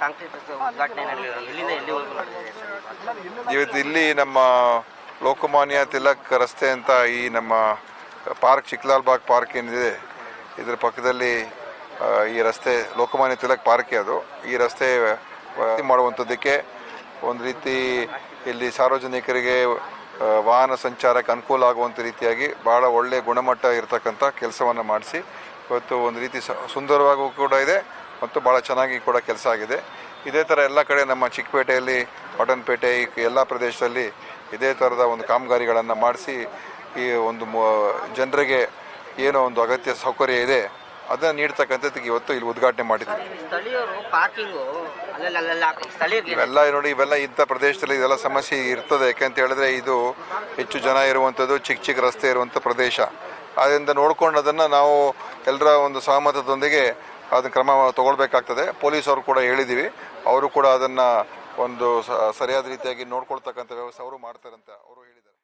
Concrete ರಸ್ತೆ ಉದ್ಘಾಟನೆ ನಡೆದಿದೆ ಎಲ್ಲಿಂದ ಎಲ್ಲಿವರೆಗೂ ನಡೆದಿದೆ ಸರ್ ಇವತ್ತು ಇಲ್ಲಿ ನಮ್ಮ ಲೋಕಮಾನ್ಯ ತಿಲಕ್ ರಸ್ತೆ ಅಂತ ಈ ನಮ್ಮ ಪಾರ್ಕ್ ಚಿಕ್ಲಾಲ್ ಬಾಗ್ ಪಾರ್ಕ್ ಏನಿದೆ ಇದರ ಪಕ್ಕದಲ್ಲಿ ಈ ರಸ್ತೆ ಲೋಕಮಾನ್ಯ ತಿಲಕ್ ಪಾರ್ಕೇ ಅದು. ಈ ರಸ್ತೆ ಮಾಡುವಂಥದ್ದಕ್ಕೆ ಒಂದು ರೀತಿ ಇಲ್ಲಿ ಸಾರ್ವಜನಿಕರಿಗೆ ವಾಹನ ಸಂಚಾರಕ್ಕೆ ಅನುಕೂಲ ಆಗುವಂಥ ರೀತಿಯಾಗಿ ಭಾಳ ಒಳ್ಳೆಯ ಗುಣಮಟ್ಟ ಇರತಕ್ಕಂಥ ಕೆಲಸವನ್ನು ಮಾಡಿಸಿ ಇವತ್ತು ಒಂದು ರೀತಿ ಸುಂದರವಾಗೂ ಕೂಡ ಇದೆ. ಮತ್ತು ಭಾಳ ಚೆನ್ನಾಗಿ ಕೂಡ ಕೆಲಸ ಆಗಿದೆ. ಇದೇ ಥರ ಎಲ್ಲ ಕಡೆ ನಮ್ಮ ಚಿಕ್ಕಪೇಟೆಯಲ್ಲಿ ಕಾಟನ್ಪೇಟೆ ಈ ಎಲ್ಲ ಪ್ರದೇಶದಲ್ಲಿ ಇದೇ ಥರದ ಒಂದು ಕಾಮಗಾರಿಗಳನ್ನು ಮಾಡಿಸಿ ಈ ಒಂದು ಜನರಿಗೆ ಏನೋ ಒಂದು ಅಗತ್ಯ ಸೌಕರ್ಯ ಇದೆ ಅದನ್ನು ನೀಡ್ತಕ್ಕಂಥದ್ದು ಇವತ್ತು ಇಲ್ಲಿ ಉದ್ಘಾಟನೆ ಮಾಡಿದ್ದೀವಿ ಸ್ಥಳೀಯರು ಪಾರ್ಕಿಂಗು ಅಲ್ಲೆಲ್ಲ ಅಲ್ಲೆಲ್ಲ ಹಾಕಿ ಇವೆಲ್ಲ ನೋಡಿ ಇವೆಲ್ಲ ಇಂಥ ಪ್ರದೇಶದಲ್ಲಿ ಇದೆಲ್ಲ ಸಮಸ್ಯೆ ಇರ್ತದೆ. ಯಾಕೆಂತ ಹೇಳಿದ್ರೆ ಇದು ಹೆಚ್ಚು ಜನ ಇರುವಂಥದ್ದು ಚಿಕ್ಕ ಚಿಕ್ಕ ರಸ್ತೆ ಇರುವಂಥ ಪ್ರದೇಶ. ಆದ್ದರಿಂದ ನೋಡ್ಕೊಂಡು ಅದನ್ನು ನಾವು ಎಲ್ಲರ ಒಂದು ಸಹಮತದೊಂದಿಗೆ ಅದನ್ನ ಕ್ರಮ ತಗೊಳ್ಬೇಕಾಗ್ತದೆ. ಪೊಲೀಸರು ಕೂಡ ಹೇಳಿದ್ದೀವಿ ಅವರು ಕೂಡ ಅದನ್ನು ಒಂದು ಸರಿಯಾದ ರೀತಿಯಾಗಿ ನೋಡ್ಕೊಳ್ತಕ್ಕಂಥ ವ್ಯವಸ್ಥೆ ಅವರು ಮಾಡ್ತಾರಂತ ಅವರು ಹೇಳಿದ್ದಾರೆ.